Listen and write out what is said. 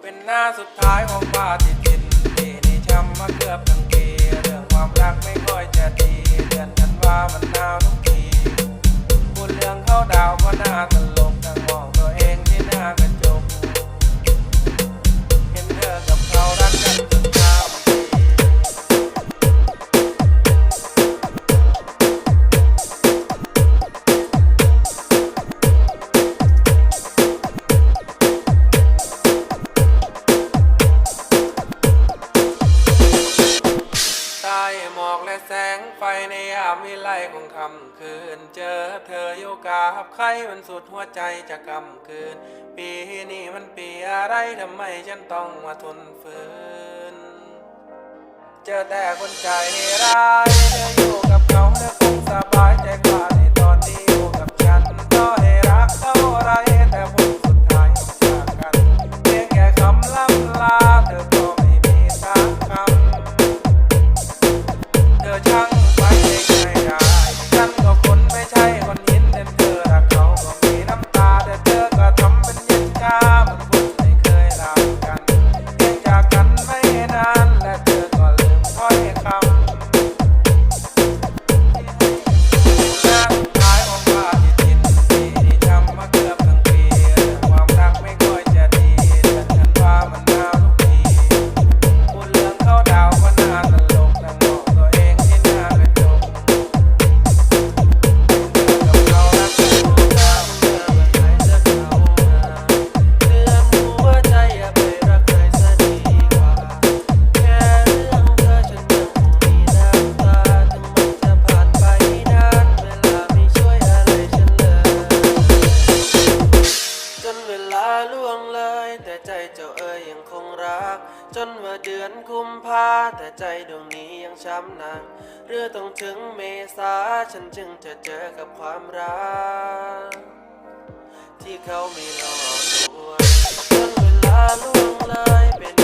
เป็นหน้าสุดท้ายของปฏิทินปีนี้ช้ำมาเกือบทั้งปีเรื่องความรักไม่ค่อยจะดีเดือนธันว่ามันหนาวทุกทีพูดเรื่องเข้าดาวก็น่าตลกามวิไลของคำคืน เจอเธออยู่กับใครมันสุดหัวใจจะกำคืน ปีนี้มันปีอะไรทำไมฉันต้องมาทนฝืน เจอแต่คนใจร้ายเธออยู่กับเขาแล้วคง รัก จนว่าเดือนคุมพาแต่ใจดวงนี้ยังช้ำหนักเรือต้องถึงเมษาฉันจึงจะเจอกับความรัก ที่เขาไม่หลอกลวงจนเวลาล่วงเลยเป็น